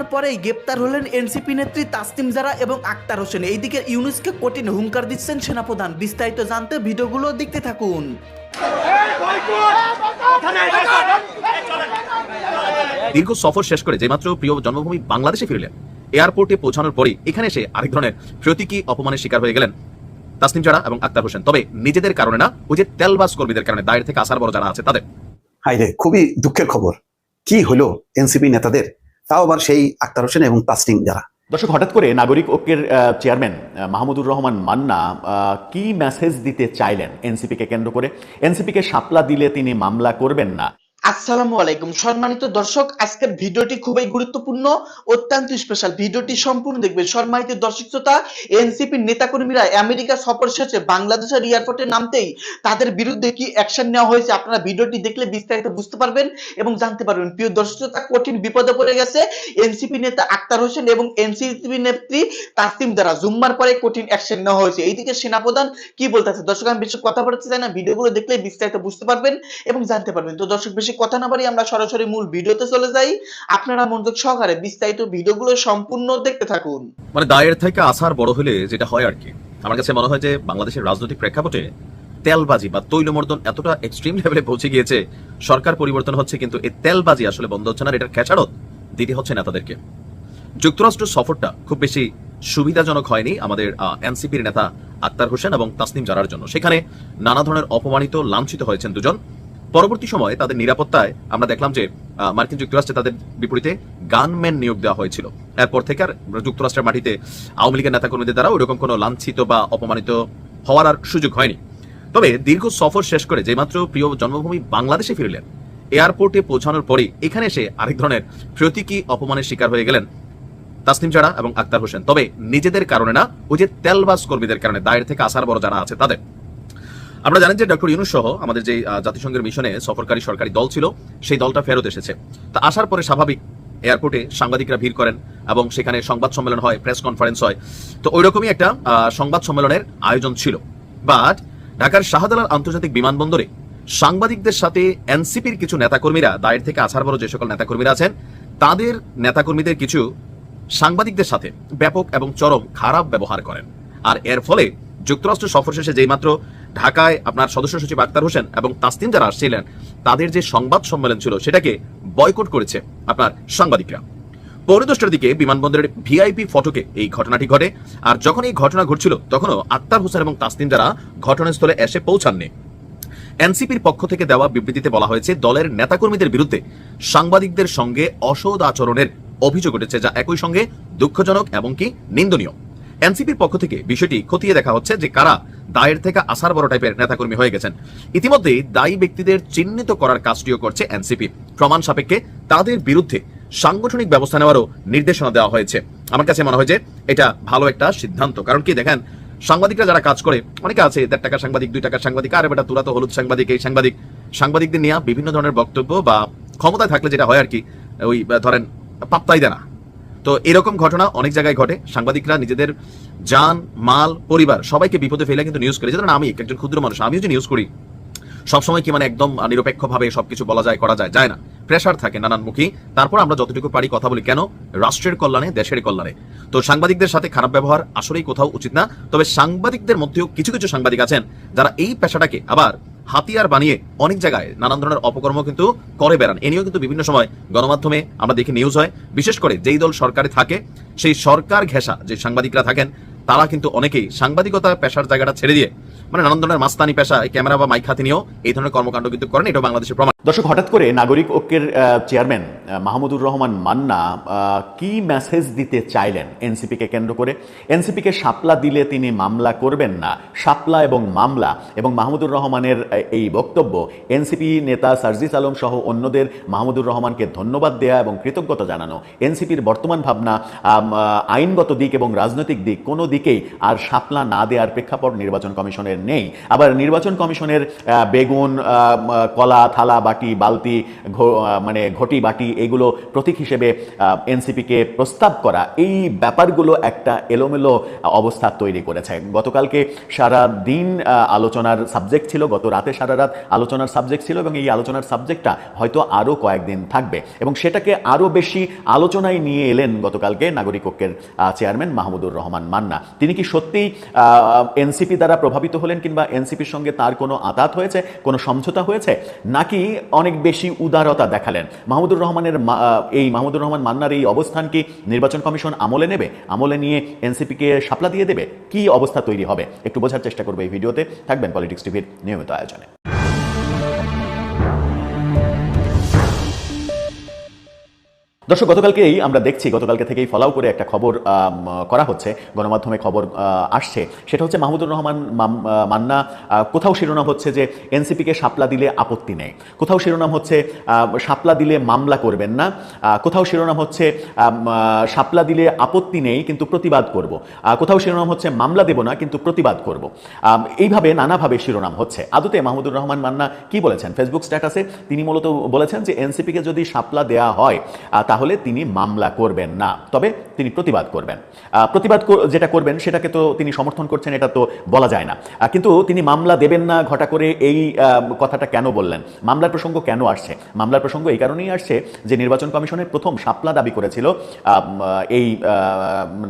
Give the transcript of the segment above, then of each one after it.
জুম্মার পরেই গ্রেপ্তার হলেন এনসিপি নেত্রী তাসনিম জারা এবং আক্তার হোসেন। এইদিকে ইউনুসকে কঠিন হুঙ্কার দিচ্ছেন সেনাপ্রধান। বিস্তারিত জানতে ভিডিওগুলো দেখতে থাকুন। দীর্ঘ সফর শেষ করে যেমাত্র প্রিয় জন্মভূমি বাংলাদেশে ফিরলেন এয়ারপোর্টে পৌঁছানোর পরেই এখানে এসে আরেক ধরনের প্রতীকী অপমানের শিকার হয়ে গেলেন তাসনিম জারা এবং আক্তার হোসেন। তবে নিজেদের কারণে না ওই যে তেলবাস কর্মীদের কারণে দায়ের থেকে আসার বড় যারা আছে তাদের। হাইরে খুবই দুঃখের খবর। কি হলো এনসিপি নেতাদের? তাও আবার সেই আক্তার হোসেন এবং তাসনিম যারা। দর্শক, হঠাৎ করে নাগরিক ঐক্যের চেয়ারম্যান মাহমুদুর রহমান মান্না কি মেসেজ দিতে চাইলেন? এনসিপিকে কেন্দ্র করে। এনসিপিকে সাপলা দিলে তিনি মামলা করবেন না। আসসালামু আলাইকুম। সম্মানিত দর্শক, আজকের ভিডিওটি খুবই গুরুত্বপূর্ণ, অত্যন্ত স্পেশাল ভিডিওটি সম্পূর্ণ দেখবেন। সম্মানিত দর্শক শ্রোতা, এনসিপি নেতাকর্মীরা আমেরিকা সফর শেষে বাংলাদেশের এয়ারপোর্টে নামতেই তাদের বিরুদ্ধে কি অ্যাকশন নেওয়া হয়েছে আপনারা ভিডিওটি দেখলে বিস্তারিত বুঝতে পারবেন এবং জানতে পারবেন। প্রিয় দর্শক শ্রোতা, কঠিন বিপদে পড়ে গেছে এনসিপি নেতা আক্তার হোসেন এবং এনসিপি নেত্রী তাসিম দ্বারা জুম্মার পরে কঠিন অ্যাকশন নেওয়া হয়েছে। এইদিকে সেনাপ্রধান কি বলতেছে দর্শক, আমি বেশি কথা বলতে চাই না। ভিডিওগুলো দেখলে বিস্তারিত বুঝতে পারবেন এবং জানতে পারবেন। তো দর্শক, বেশি কথা না বাড়ি আমরা সরাসরি মূল ভিডিওতে চলে যাই। আপনারা মনোযোগ সহকারে বিস্তারিত ভিডিওগুলো সম্পূর্ণ দেখতে থাকুন। মানে দায়ের থেকে আসার বড় হলে যেটা হয় আর কি। আমার কাছে মনে হয় যে বাংলাদেশের রাজনৈতিক প্রেক্ষাপটে তেলবাজি বা তৈলমর্দন এতটা এক্সট্রিম লেভেলে পৌঁছে গিয়েছে, সরকার পরিবর্তন হচ্ছে কিন্তু এই তেলবাজি আসলে বন্ধ হচ্ছে না এটার খেসারত দিতে হচ্ছে নেতাদেরকে। যুক্তরাষ্ট্র সফরটা খুব বেশি সুবিধাজনক হয়নি আমাদের এনসিপির নেতা আক্তার হোসেন এবং তাসনিম জারার জন্য। সেখানে নানা ধরনের অপমানিত, লাঞ্ছিত হয়েছেন দুজন। পরবর্তী সময়ে তাদের নিরাপত্তায় আমরা দেখলাম যে মার্কিন যুক্তরাষ্ট্রে তাদের বিপরীতে গানম্যান নিয়োগ দেওয়া হয়েছিল। এরপর থেকে আর যুক্তরাষ্ট্রের মাটিতে আওয়ামী লীগের নেতাকর্মীদের দ্বারা ওইরকম কোনো লাঞ্ছিত বা অপমানিত হওয়ার আর সুযোগ হয়নি। তবে দীর্ঘ সফর শেষ করে যেমাত্র প্রিয় জন্মভূমি বাংলাদেশে ফিরলেন, এয়ারপোর্টে পৌঁছানোর পরেই এখানে এসে আরেক ধরনের প্রতীকী অপমানের শিকার হয়ে গেলেন তাসনিম জারা এবং আক্তার হোসেন। তবে নিজেদের কারণে না, ওই যে তেলবাস কর্মীদের কারণে দায়ের থেকে আসার বড় যারা আছে তাদের। আমরা জানেন যে ডক্টর ইউনুস সহ আমাদের যে জাতিসংঘের মিশনে সফরকারী সরকারি দল ছিল, সেই দলটা ফেরত এসেছে। তা আসার পরে স্বাভাবিক এয়ারপোর্টে সাংবাদিকরা ভিড় করেন এবং সেখানে সংবাদ সম্মেলন হয়, প্রেস কনফারেন্স হয়। তো ওই রকমই একটা সংবাদ সম্মেলনের আয়োজন ছিল। বাট ঢাকার শাহজালাল আন্তর্জাতিক বিমানবন্দরে সাংবাদিকদের সাথে এনসিপির কিছু নেতাকর্মীরা, দায়ের থেকে আসার বড় যে সকল নেতাকর্মীরা আছেন, তাদের নেতাকর্মীদের কিছু সাংবাদিকদের সাথে ব্যাপক এবং চরম খারাপ ব্যবহার করেন। আর এর ফলে যুক্তরাষ্ট্র সফর শেষে যেই মাত্র ঢাকায় আপনার সদস্য সচিব আক্তার হোসেন এবং তাসতিন যারা আসছিলেন, তাদের যে সংবাদ সম্মেলন ছিল, সেটাকে বয়কট করেছে আপনার সাংবাদিকরা। পৌনে দশটার দিকে বিমানবন্দরের ভিআইপি ফটকে এই ঘটনাটি ঘটে, আর যখন এই ঘটনা ঘটছিল, তখনও আক্তার হোসেন এবং তাসতিন যারা ঘটনাস্থলে এসে পৌঁছাননি। এনসিপির পক্ষ থেকে দেওয়া বিবৃতিতে বলা হয়েছে, দলের নেতাকর্মীদের বিরুদ্ধে সাংবাদিকদের সঙ্গে অসৎ আচরণের অভিযোগ উঠেছে, যা একই সঙ্গে দুঃখজনক এবং কি নিন্দনীয়। এনসিপির পক্ষ থেকে বিষয়টি খতিয়ে দেখা হচ্ছে যে কারা দায়ের থেকে আসার বড় টাইপের নেতাকর্মী হয়ে গেছেন। ইতিমধ্যে দায়ী ব্যক্তিদের চিহ্নিত করার কাজটিও করছে এনসিপি। প্রমাণ সাপেক্ষে তাদের বিরুদ্ধে সাংগঠনিক ব্যবস্থা নেওয়ারও নির্দেশনা দেওয়া হয়েছে। আমার কাছে মনে হয় যে এটা ভালো একটা সিদ্ধান্ত। কারণ কি দেখেন, সাংবাদিকরা যারা কাজ করে, অনেকে আছে দেড় টাকার সাংবাদিক, দুই টাকার সাংবাদিক, আরে বেটা তুরা তো হলুদ সাংবাদিক, এই সাংবাদিক। সাংবাদিকদের নিয়ে বিভিন্ন ধরনের বক্তব্য বা ক্ষমতায় থাকলে যেটা হয় আর কি, ওই ধরেন পাপ্তাই দেয় না। তো এরকম ঘটনা অনেক জায়গায় ঘটে। সাংবাদিকরা নিজেদের যান মাল, পরিবার সবাইকে বিপদে ফেলে কিন্তু নিউজ করে। যেমন আমি একজন ক্ষুদ্র মানুষ, আমিও যে নিউজ করি, সবসময় কি মানে একদম নিরপেক্ষভাবে সবকিছু বলা যায়, করা যায় যায় না। প্রেশার থাকে নানান নানানমুখী। তারপর আমরা যতটুকু পারি কথা বলি, কেন? রাষ্ট্রের কল্যাণে, দেশের কল্যাণে। তো সাংবাদিকদের সাথে খারাপ ব্যবহার আসলেই কোথাও উচিত না। তবে সাংবাদিকদের মধ্যেও কিছু কিছু সাংবাদিক আছেন, যারা এই পেশাটাকে আবার হাতিয়ার বানিয়ে অনেক জায়গায় নানান ধরনের অপকর্ম কিন্তু করে বেড়ান। এ নিয়েও কিন্তু বিভিন্ন সময় গণমাধ্যমে আমরা দেখি নিউজ হয়। বিশেষ করে যেই দল সরকারে থাকে, সেই সরকার ঘেঁষা যে সাংবাদিকরা থাকেন, তারা কিন্তু অনেকেই সাংবাদিকতা পেশার জায়গাটা ছেড়ে দিয়ে মানে নানান ধরনের মাস্তানি পেশা, এই ক্যামেরা বা মাইক হাতে নিয়েও এই ধরনের কর্মকাণ্ড কিন্তু করেন। এটা বাংলাদেশের প্রমাণ। দর্শক, হঠাৎ করে নাগরিক ঐক্যের চেয়ারম্যান মাহমুদুর রহমান মান্না কি মেসেজ দিতে চাইলেন এনসিপিকে কেন্দ্র করে? এনসিপিকে সাপলা দিলে তিনি মামলা করবেন না? সাপলা এবং মামলা এবং মাহমুদুর রহমানের এই বক্তব্য, এনসিপি নেতা সার্জিস আলম সহ অন্যদের মাহমুদুর রহমানকে ধন্যবাদ দেয়া এবং কৃতজ্ঞতা জানানো, এনসিপির বর্তমান ভাবনা আইনগত দিক এবং রাজনৈতিক দিক, কোনো দিকেই আর সাপলা না দেওয়ার প্রেক্ষাপট নির্বাচন কমিশনের নেই। আবার নির্বাচন কমিশনের বেগুন কলা, থালা, বাটি, বালতি মানে ঘটি, বাটি, এগুলো প্রতীক হিসেবে এনসিপিকে প্রস্তাব করা, এই ব্যাপারগুলো একটা এলোমেলো অবস্থা তৈরি করেছে। গতকালকে সারা দিন আলোচনার সাবজেক্ট ছিল, গত রাতে সারা রাত আলোচনার সাবজেক্ট ছিল এবং এই আলোচনার সাবজেক্টটা হয়তো আরও কয়েকদিন থাকবে এবং সেটাকে আরও বেশি আলোচনায় নিয়ে এলেন গতকালকে নাগরিক ঐক্যের চেয়ারম্যান মাহমুদুর রহমান মান্না। তিনি কি সত্যিই এনসিপি দ্বারা প্রভাবিত হলেন কিংবা এনসিপির সঙ্গে তার কোনো আতাত হয়েছে, কোনো সমঝোতা হয়েছে, নাকি অনেক বেশি উদারতা দেখালেন? মাহমুদুর রহমানের এই মাহমুদুর রহমান মান্নার এই অবস্থান কি নির্বাচন কমিশন আমলে নেবে? আমলে নিয়ে এনসিপিকে সাপলা দিয়ে দেবে? কি অবস্থা তৈরি হবে? একটু বোঝার চেষ্টা করবে এই ভিডিওতে। থাকবেন পলিটিক্স টিভির নিয়মিত আয়োজনে। দর্শক গতকালকেই আমরা দেখছি গতকালকে থেকেই ফলাও করে একটা খবর করা হচ্ছে। গণমাধ্যমে খবর আসছে। সেটা হচ্ছে মাহমুদুর রহমান মান্না কোথাও শিরোনাম হচ্ছে যে এনসিপিকে সাপলা দিলে আপত্তি নেই। কোথাও শিরোনাম হচ্ছে শাপলা দিলে মামলা করবেন না। কোথাও শিরোনাম হচ্ছে শাপলা দিলে আপত্তি নেই কিন্তু প্রতিবাদ করব। কোথাও শিরোনাম হচ্ছে মামলা দেব না কিন্তু প্রতিবাদ করব। এইভাবে নানাভাবে শিরোনাম হচ্ছে। আদতে মাহমুদুর রহমান মান্না কি বলেছেন? ফেসবুক স্ট্যাটাসে তিনি মূলত বলেছেন যে এনসিপিকে যদি সাপলা দেয়া হয় আহ, তাহলে তিনি মামলা করবেন না, তবে তিনি প্রতিবাদ করবেন। প্রতিবাদ যেটা করবেন সেটাকে তো তিনি সমর্থন করছেন, এটা তো বলা যায় না। কিন্তু তিনি মামলা দেবেন না ঘটা করে এই কথাটা কেন বললেন? মামলার প্রসঙ্গ কেন আসছে? মামলার প্রসঙ্গ এই কারণেই আসছে যে নির্বাচন কমিশনের প্রথম সাপলা দাবি করেছিল এই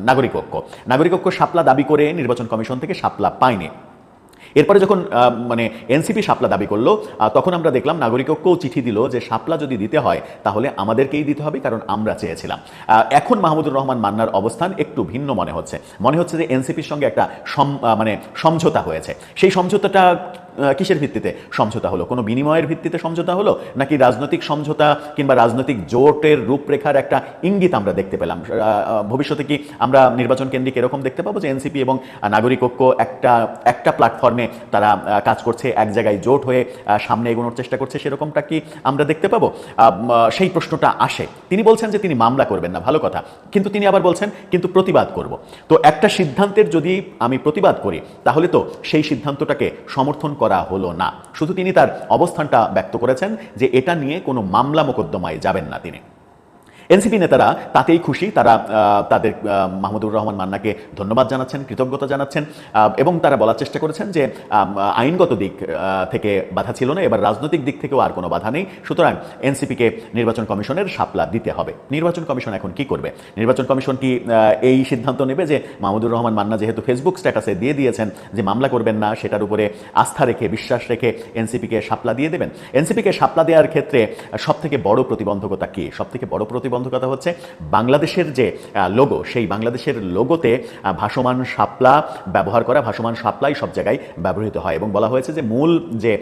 নাগরিক ঐক্য নাগরিক ঐক্য শাপলা দাবি করে নির্বাচন কমিশন থেকে সাপলা পায়নি। এরপরে যখন মানে এনসিপি শাপলা দাবি করল তখন আমরা দেখলাম নাগরিক ঐক্যও চিঠি দিল যে শাপলা যদি দিতে হয়, তাহলে আমাদেরকেই দিতে হবে কারণ আমরা চেয়েছিলাম। এখন মাহমুদুর রহমান মান্নার অবস্থান একটু ভিন্ন মনে হচ্ছে। মনে হচ্ছে যে এনসিপির সঙ্গে একটা মানে সমঝোতা হয়েছে। সেই সমঝোতাটা কিসের ভিত্তিতে? সমঝোতা হলো? কোনো বিনিময়ের ভিত্তিতে সমঝোতা হলো? নাকি রাজনৈতিক সমঝোতা কিংবা রাজনৈতিক জোটের রূপরেখার একটা ইঙ্গিত আমরা দেখতে পেলাম? ভবিষ্যতে কি আমরা নির্বাচন কেন্দ্রিক এরকম দেখতে পাবো যে এনসিপি এবং নাগরিক ঐক্য একটা একটা প্ল্যাটফর্মে তারা কাজ করছে, এক জায়গায় জোট হয়ে সামনে এগোনোর চেষ্টা করছে, সেরকমটা কি আমরা দেখতে পাবো? সেই প্রশ্নটা আসে। তিনি বলছেন যে তিনি মামলা করবেন না, ভালো কথা। কিন্তু তিনি আবার বলছেন, কিন্তু প্রতিবাদ করব। তো একটা সিদ্ধান্তের যদি আমি প্রতিবাদ করি, তাহলে তো সেই সিদ্ধান্তটাকে সমর্থন করা হলো না। শুধু তিনি তার অবস্থানটা ব্যক্ত করেছেন যে এটা নিয়ে কোনো মামলা মোকদ্দমায় যাবেন না তিনি। এনসিপি নেতারা তাতেই খুশি। তারা তাদের মাহমুদুর রহমান মান্নাকে ধন্যবাদ জানাচ্ছেন, কৃতজ্ঞতা জানাচ্ছেন এবং তারা বলার চেষ্টা করেছেন যে আইনগত দিক থেকে বাধা ছিল না, এবার রাজনৈতিক দিক থেকেও আর কোনো বাধা নেই। সুতরাং এনসিপিকে নির্বাচন কমিশনের সাপলা দিতে হবে। নির্বাচন কমিশন এখন কি করবে? নির্বাচন কমিশন কি এই সিদ্ধান্ত নেবে যে, মাহমুদুর রহমান মান্না যেহেতু ফেসবুক স্ট্যাটাসে দিয়ে দিয়েছেন যে, মামলা করবেন না, সেটার উপরে আস্থা রেখে, বিশ্বাস রেখে এনসিপিকে সাপলা দিয়ে দেবেন? এনসিপিকে সাপলা দেওয়ার ক্ষেত্রে সব থেকে বড় প্রতিবন্ধকতা কি? সব থেকে বড় প্রতিবন্ধকতা হচ্ছে বাংলাদেশের যে লোগো সেই বাংলাদেশের লোগোতে ভাসমান শাপলা ব্যবহার করা, ভাসমান শাপলাই সব জায়গায় ব্যবহৃত হয় এবং বলা হয়েছে যে মূল যে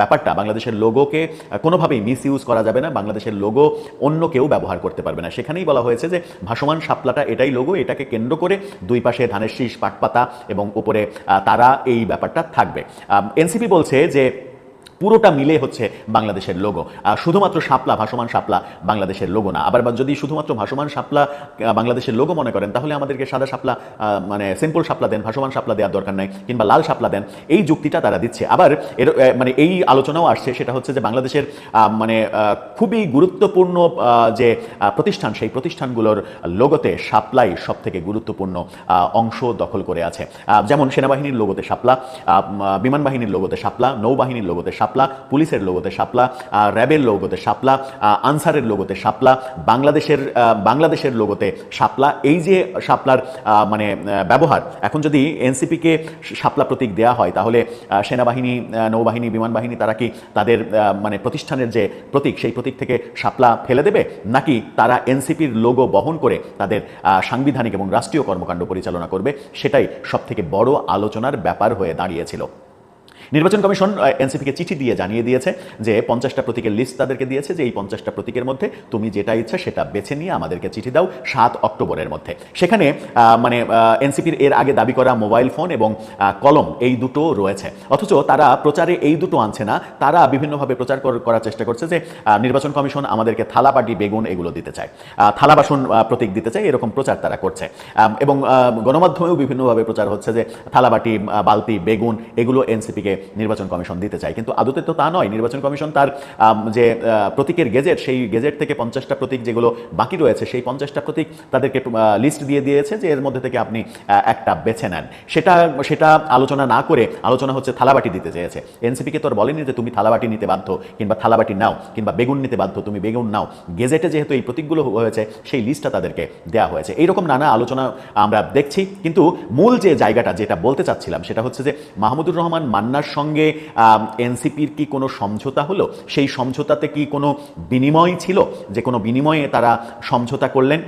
ব্যাপারটা, বাংলাদেশের লোগোকে কোনোভাবেই মিস ইউজ করা যাবে না, বাংলাদেশের লোগো অন্য কেউ ব্যবহার করতে পারবে না। সেখানেই বলা হয়েছে যে ভাসমান শাপলাটা এটাই লোগো এটাকে কেন্দ্র করে দুই পাশে ধানের শীষ, পাটপাতা এবং উপরে তারা এই ব্যাপারটা থাকবে। এনসিপি বলছে যে পুরোটা মিলে হচ্ছে বাংলাদেশের লোগো শুধুমাত্র শাপলা ভাসমান শাপলা বাংলাদেশের লোগো না। আবার যদি শুধুমাত্র ভাসমান আহ, বাংলাদেশের লোগো মনে করেন তাহলে আমাদেরকে সাদা আহ, মানে সিম্পল শাপলা দেন ভাসমান শাপলা দেওয়ার দরকার নাই কিংবা লাল শাপলা দেন এই যুক্তিটা তারা দিচ্ছে। আবার এর মানে এই আলোচনাও আসছে সেটা হচ্ছে যে বাংলাদেশের মানে খুবই গুরুত্বপূর্ণ যে প্রতিষ্ঠান সেই প্রতিষ্ঠানগুলোর লোগোতে শাপলাই সব থেকে গুরুত্বপূর্ণ অংশ দখল করে আছে। যেমন সেনাবাহিনীর লোগোতে আহ, বিমান বাহিনীর লোগোতে শাপলা নৌবাহিনীর লোগোতে শাপলা পুলিশের লোগোতে শাপলা র্যাবের লোগোতে শাপলা আনসারের লোগোতে শাপলা, বাংলাদেশের বাংলাদেশের লোগোতে শাপলা। এই যে শাপলার মানে ব্যবহার, এখন যদি এনসিপিকে শাপলা প্রতীক দেওয়া হয়, তাহলে সেনাবাহিনী নৌবাহিনী, বিমান বাহিনী, তারা কি তাদের মানে প্রতিষ্ঠানের যে প্রতীক, সেই প্রতীক থেকে শাপলা ফেলে দেবে? নাকি তারা এনসিপির লোগো বহন করে তাদের সাংবিধানিক এবং রাষ্ট্রীয় কর্মকাণ্ড পরিচালনা করবে? সেটাই সবথেকে বড় আলোচনার ব্যাপার হয়ে দাঁড়িয়েছিল। নির্বাচন কমিশন এনসিপিকে চিঠি দিয়ে জানিয়ে দিয়েছে যে পঞ্চাশটা প্রতীকের লিস্ট তাদেরকে দিয়েছে, যে এই পঞ্চাশটা প্রতীকের মধ্যে তুমি যেটা ইচ্ছা সেটা বেছে নিয়ে আমাদেরকে চিঠি দাও সাত অক্টোবরের মধ্যে। সেখানে মানে এনসিপির এর আগে দাবি করা মোবাইল ফোন এবং কলম এই দুটো রয়েছে। অথচ তারা প্রচারে এই দুটো আনছে না, তারা বিভিন্নভাবে প্রচার করার চেষ্টা করছে যে নির্বাচন কমিশন আমাদেরকে থালাবাটি, বেগুন এগুলো দিতে চায়। থালা বাসন প্রতীক দিতে চায়, এরকম প্রচার তারা করছে। এবং গণমাধ্যমেও বিভিন্নভাবে প্রচার হচ্ছে যে, থালাবাটি বালতি, বেগুন এগুলো এনসিপিকে নির্বাচন কমিশন দিতে চায়। কিন্তু আদতে তো তা নয়। নির্বাচন কমিশন তার যে প্রতীকের গেজেট, সেই গেজেট থেকে পঞ্চাশটা প্রতীক যেগুলো বাকি রয়েছে, সেই পঞ্চাশটা প্রতীক তাদেরকে লিস্ট দিয়ে দিয়েছে যে এর মধ্যে থেকে আপনি একটা বেছে নেন। সেটা সেটা আলোচনা না করে আলোচনা হচ্ছে থালাবাটি দিতে চেয়েছে। এনসিপিকে তো আর বলেনি যে তুমি থালাবাটি নিতে বাধ্য কিংবা থালাবাটি নাও কিংবা বেগুন নিতে বাধ্য, তুমি বেগুন নাও। গেজেটে যেহেতু এই প্রতীকগুলো হয়েছে, সেই লিস্টটা তাদেরকে দেওয়া হয়েছে। এইরকম নানা আলোচনা আমরা দেখছি। কিন্তু মূল যে জায়গাটা যেটা বলতে চাচ্ছিলাম সেটা হচ্ছে যে মাহমুদুর রহমান মান্নার সঙ্গে এনসিপির কি কোনো সমঝোতা হলো? সেই সমঝোতাতে কি কোনো বিনিময় ছিল? যে কোনো বিনিময়ে তারা সমঝোতা করলেন?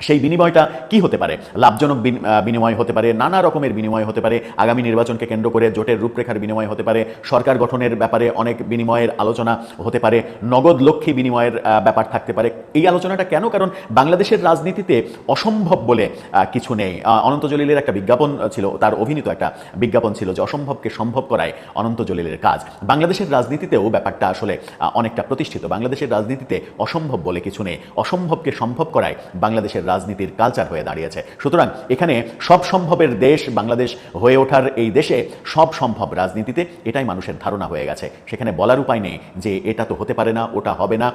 সেই বিনিময়টা কি হতে পারে? লাভজনক বিনিময় হতে পারে, নানা রকমের বিনিময় হতে পারে, আগামী নির্বাচনকে কেন্দ্র করে জোটের রূপরেখার বিনিময় হতে পারে, সরকার গঠনের ব্যাপারে অনেক বিনিময়ের আলোচনা হতে পারে, নগদ লক্ষ্মী বিনিময়ের ব্যাপার থাকতে পারে। এই আলোচনাটা কেন? কারণ বাংলাদেশের রাজনীতিতে অসম্ভব বলে কিছু নেই। অনন্ত জলিলের একটা বিজ্ঞাপন ছিল, তার অভিনীত একটা বিজ্ঞাপন ছিল যে অসম্ভবকে সম্ভব করায় অনন্ত জলিলের কাজ। বাংলাদেশের রাজনীতিতেও ব্যাপারটা আসলে অনেকটা প্রতিষ্ঠিত। বাংলাদেশের রাজনীতিতে অসম্ভব বলে কিছু নেই। অসম্ভবকে সম্ভব করায় বাংলাদেশের রাজনীতির কালচার হয়ে দাঁড়িয়েছে। সুতরাং এখানে সব সম্ভবের দেশ বাংলাদেশ হয়ে ওঠার এই দেশে সব সম্ভব রাজনীতিতে, এটাই মানুষের ধারণা হয়ে গেছে। সেখানে বলার উপায় নেই যে এটা তো হতে পারে না, ওটা হবে না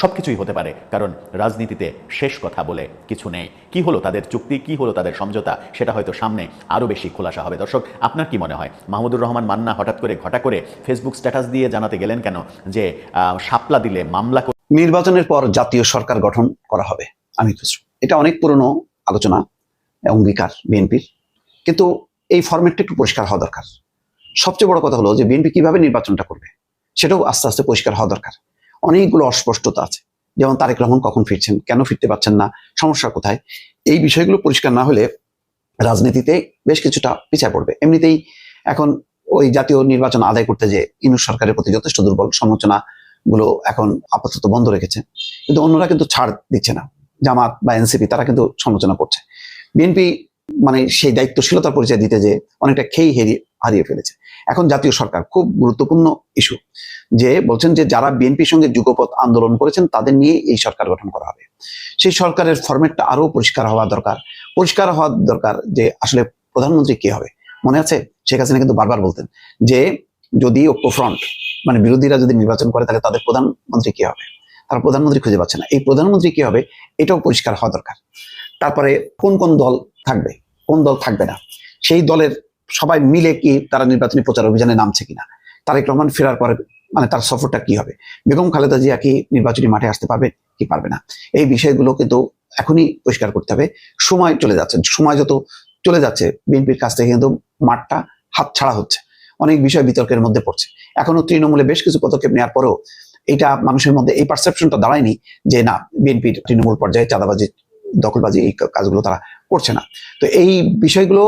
সব কিছুই হতে পারে। কারণ রাজনীতিতে শেষ কথা বলে কিছু নেই। কি হলো তাদের চুক্তি? কি হলো তাদের সমঝোতা? সেটা হয়তো সামনে আরও বেশি খোলাসা হবে। দর্শক, আপনার কি মনে হয়? মাহমুদুর রহমান মান্না হঠাৎ করে ঘটা করে ফেসবুক স্ট্যাটাস দিয়ে জানাতে গেলেন কেন? যে শাপলা দিলে মামলা নির্বাচনের পর জাতীয় সরকার গঠন করা হবে। আমি খুশি। এটা অনেক পুরনো আলোচনা, অঙ্গীকার বিএনপির। কিন্তু এই ফরম্যাটটা একটু পরিষ্কার হওয়া দরকার। সবচেয়ে বড় কথা হলো যে বিএনপি কীভাবে নির্বাচনটা করবে, সেটাও আস্তে আস্তে পরিষ্কার হওয়া দরকার। অনেকগুলো অস্পষ্টতা আছে। যেমন তারেক রহমান কখন ফিরছেন, কেন ফিরতে পারছেন না, সমস্যা কোথায়? এই বিষয়গুলো পরিষ্কার না হলে রাজনীতিতে বেশ কিছুটা পিছিয়ে পড়বে। এমনিতেই এখন ওই জাতীয় নির্বাচন আদায় করতে যে ইনুস সরকারের প্রতি যথেষ্ট দুর্বল সমালোচনা গুলো এখন আপাতত বন্ধ রেখেছে। কিন্তু অন্যরা কিন্তু ছাড় দিচ্ছে না। জামাত বা এনসিপি, তারা কিন্তু সমালোচনা করছে। বিএনপি মানে সেই দায়িত্বশীলতার পরিচয় দিতে যে অনেকটা খেই হেরিয়ে হারিয়ে ফেলেছে। এখন জাতীয় সরকার, খুব গুরুত্বপূর্ণ ইস্যু যে বলছেন যে যারা বিএনপির সঙ্গে যুগপথ আন্দোলন করেছেন, তাদের নিয়ে এই সরকার গঠন করা হবে। সেই সরকারের ফরম্যাটটা আরও পরিষ্কার হওয়া দরকার। পরিষ্কার হওয়া দরকার যে আসলে প্রধানমন্ত্রী কে হবে? মনে আছে? শেখ হাসিনা কিন্তু বারবার বলতেন যে যদি ঐক্য ফ্রন্ট মানে বিরোধীরা যদি নির্বাচন করে, তাহলে তাদের প্রধানমন্ত্রী কে হবে? তারা প্রধানমন্ত্রী খুঁজে পাচ্ছে না। এই প্রধানমন্ত্রী কি হবে? এটাও পরিষ্কার হওয়া দরকার। তারপরে কোন কোন দল থাকবে? কোন দল থাকবে না? সেই দলের সবাই মিলে কি তারা নির্বাচনী প্রচার অভিযানে নামছে কিনা? তারেক রহমান ফেরার পরে মানে তার সফরটা কি হবে? বেগম খালেদা জিয়া কি নির্বাচনী মাঠে আসতে পারবে কি পারবে না? এই বিষয়গুলো কিন্তু এখনই পরিষ্কার করতে হবে। সময় চলে যাচ্ছে। সময় যত চলে যাচ্ছে, বিএনপির কাছ থেকে কিন্তু মাঠটা হাত ছাড়া হচ্ছে। অনেক বিষয় বিতর্কের মধ্যে পড়ছে। এখনও তৃণমূলে বেশ কিছু পদক্ষেপ নেওয়ার পরেও এটা মানুষের মধ্যে এই পারসেপশনটা দাঁড়ায়নি যে না বিএনপির তৃণমূল পর্যায়ে চাঁদাবাজি, দখলবাজি এই কাজগুলো তারা করছে না। তো এই বিষয়গুলো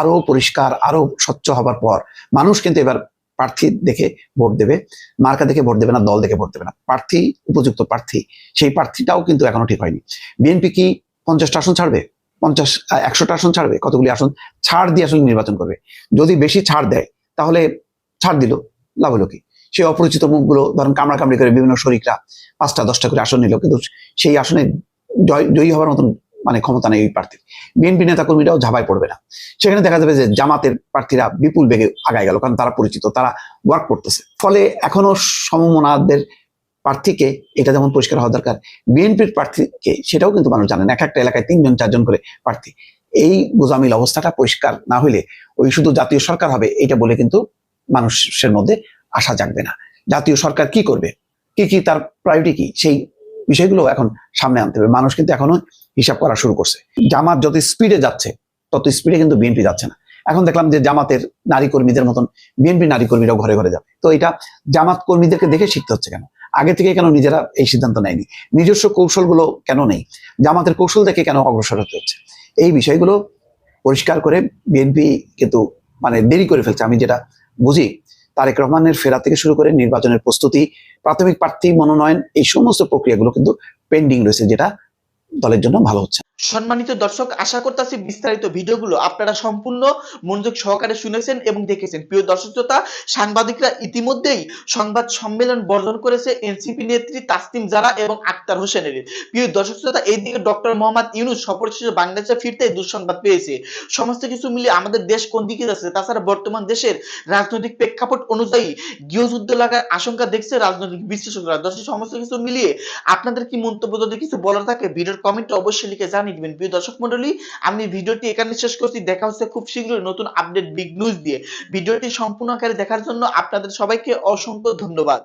আরও পরিষ্কার, আরও স্বচ্ছ হবার পর মানুষ কিন্তু এবার প্রার্থী দেখে ভোট দেবে, মার্কা দেখে ভোট দেবে না, দল দেখে ভোট দেবে না। প্রার্থী, উপযুক্ত প্রার্থী, সেই প্রার্থীটাও কিন্তু এখনও ঠিক হয়নি। বিএনপি কি পঞ্চাশটা আসন ছাড়বে? পঞ্চাশ একশোটা আসন ছাড়বে? কতগুলি আসন ছাড় দিয়ে আসলে নির্বাচন করবে? যদি বেশি ছাড় দেয়, তাহলে ছাড় দিল, লাভ হলো কি? সেই অপরিচিত মুখগুলো ধরেন কামড়া কামড়ি করে বিভিন্ন শরিকরা পাঁচটা, দশটা করে আসন নিল। কিন্তু সেই আসনে জয়, জয়ী হওয়ার মতন মানে ক্ষমতা নেই ওই প্রার্থীর। বিএনপি নেতা কর্মীরাও ঝাঁপাই পড়বে না। সেখানে দেখা যাবে যে জামাতের প্রার্থীরা বিপুল বেগে আগায় গেল, কারণ তারা পরিচিত, তারা ওয়ার্ক করতেছে। ফলে এখনও সমমনাদের প্রার্থীকে এটা যেমন পরিষ্কার হওয়া দরকার, বিএনপির প্রার্থীকে সেটাও কিন্তু মানুষ জানেন এক একটা এলাকায় তিনজন, চারজন করে প্রার্থী। এই গোজামিল অবস্থাটা পরিষ্কার না হইলে ওই শুধু জাতীয় সরকার হবে এটা বলে কিন্তু মানুষের মধ্যে আশা জাগবে না। জাতীয় সরকার কি করবে? কি কি তার প্রায়োরিটি কি? সেই বিষয়গুলো এখন সামনে আনতে হবে। মানুষ কিন্তু এখনও হিসাব করা শুরু করছে। জামাত যত স্পিডে যাচ্ছে, তত স্পিডে কিন্তু বিএনপি যাচ্ছে না। এখন দেখলাম যে জামাতের নারী কর্মীদের মতন বিএনপি নারী কর্মীরাও ঘরে ঘরে যাবে। তো এটা জামাত কর্মীদেরকে দেখে শিখতে হচ্ছে কেন? আগে থেকে কেন নিজেরা এই সিদ্ধান্ত নেয়নি? নিজস্ব কৌশলগুলো কেন নেই? জামাতের কৌশল দেখে কেন অগ্রসর হতে হচ্ছে? এই বিষয়গুলো পরিষ্কার করে বিএনপি কিন্তু মানে দেরি করে ফেলছে। আমি যেটা বুঝি তারেক রহমানের ফেরা থেকে শুরু করে নির্বাচনের প্রস্তুতি, প্রাথমিক প্রার্থী মনোনয়ন, এই সমস্ত প্রক্রিয়াগুলো কিন্তু পেন্ডিং রয়েছে, যেটা দলের জন্য ভালো হচ্ছে। সম্মানিত দর্শক, আশা করতেছি বিস্তারিত ভিডিওগুলো আপনারা সম্পূর্ণ মনোযোগ সহকারে শুনেছেন এবং দেখেছেন। প্রিয় দর্শক শ্রোতা, সাংবাদিকরা ইতিমধ্যেই সংবাদ সম্মেলন বর্জন করেছে এনসিপি নেত্রী তাসনিম জারা এবং আক্তার হোসেনের। প্রিয় দর্শক শ্রোতা এইদিকে ডক্টর মোহাম্মদ ইউনুস সফর শেষে বাংলাদেশে ফিরতে দুঃসংবাদ পেয়েছে। সমস্ত কিছু মিলিয়ে আমাদের দেশ কোন দিকে যাচ্ছে? তাছাড়া বর্তমান দেশের রাজনৈতিক প্রেক্ষাপট অনুযায়ী গৃহযুদ্ধ লাগার আশঙ্কা দেখছে রাজনৈতিক বিশ্লেষকরা। দর্শক, সমস্ত কিছু মিলিয়ে আপনাদের কি মন্তব্য যদি কিছু বলার থাকে, ভিডিওর কমেন্টে অবশ্যই লিখে জানিয়ে দিবেন। প্রিয় দর্শক মন্ডলী আমি ভিডিওটি এখানে শেষ করছি। দেখা হচ্ছে খুব শীঘ্রই নতুন আপডেট বিগ নিউজ দিয়ে। ভিডিওটি সম্পূর্ণ আকারে দেখার জন্য আপনাদের সবাইকে অসংখ্য ধন্যবাদ।